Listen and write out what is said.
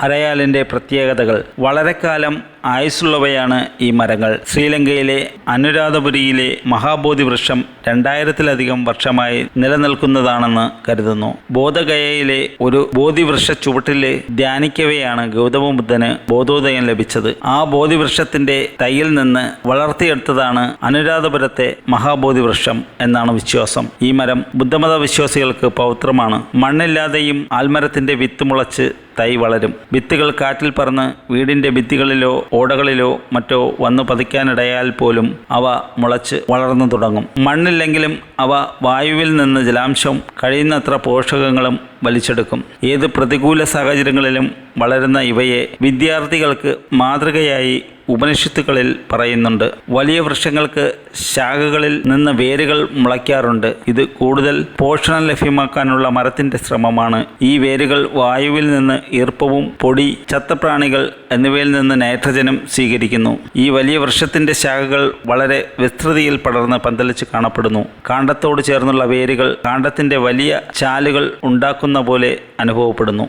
അരയാലിന്റെ പ്രത്യേകതകൾ. വളരെക്കാലം കാലം ആയുസ്സുള്ളവയാണ് ഈ മരങ്ങൾ. ശ്രീലങ്കയിലെ അനുരാധപുരിയിലെ മഹാബോധി വൃക്ഷം രണ്ടായിരത്തിലധികം വർഷമായി നിലനിൽക്കുന്നതാണെന്ന് കരുതുന്നു. ബോധഗയയിലെ ഒരു ബോധിവൃക്ഷ ചുവട്ടിൽ ധ്യാനിക്കവെയാണ് ഗൗതമ ബുദ്ധന് ബോധോദയം ലഭിച്ചത്. ആ ബോധിവൃക്ഷത്തിന്റെ തൈയിൽ നിന്ന് വളർത്തിയെടുത്തതാണ് അനുരാധപുരത്തെ മഹാബോധി വൃക്ഷം എന്നാണ് വിശ്വാസം. ഈ മരം ബുദ്ധമത വിശ്വാസികൾക്ക് പൗത്രമാണ്. മണ്ണില്ലാതെയും ആൽമരത്തിന്റെ വിത്ത് മുളച്ച് തൈ വളരും. വിത്തുകൾ കാറ്റിൽ പറന്ന് വീടിന്റെ ഭിത്തികളിലോ ഓടകളിലോ മറ്റോ വന്നു പതിക്കാനിടയാൽ പോലും അവ മുളച്ച് വളർന്നു തുടങ്ങും. മണ്ണില്ലെങ്കിലും അവ വായുവിൽ നിന്ന് ജലാംശം കഴിയുന്നത്ര പോഷകങ്ങളും വലിച്ചെടുക്കും. ഏത് പ്രതികൂല സാഹചര്യങ്ങളിലും വളരുന്ന ഇവയെ വിദ്യാർത്ഥികൾക്ക് മാതൃകയായി ഉപനിഷത്തുകളിൽ പറയുന്നുണ്ട്. വലിയ വൃക്ഷങ്ങൾക്ക് ശാഖകളിൽ നിന്ന് വേരുകൾ മുളയ്ക്കാറുണ്ട്. ഇത് കൂടുതൽ പോഷണം ലഭ്യമാക്കാനുള്ള മരത്തിന്റെ ശ്രമമാണ്. ഈ വേരുകൾ വായുവിൽ നിന്ന് ഈർപ്പവും പൊടി ചത്തപ്രാണികൾ എന്നിവയിൽ നിന്ന് നൈട്രജനും സ്വീകരിക്കുന്നു. ഈ വലിയ വൃക്ഷത്തിന്റെ ശാഖകൾ വളരെ വിസ്തൃതിയിൽ പടർന്ന് പന്തലിച്ച് കാണപ്പെടുന്നു. കാണ്ടത്തോട് ചേർന്നുള്ള വേരുകൾ കാണ്ടത്തിന്റെ വലിയ ചാലുകൾ ഉണ്ടാക്കുന്ന പോലെ അനുഭവപ്പെടുന്നു.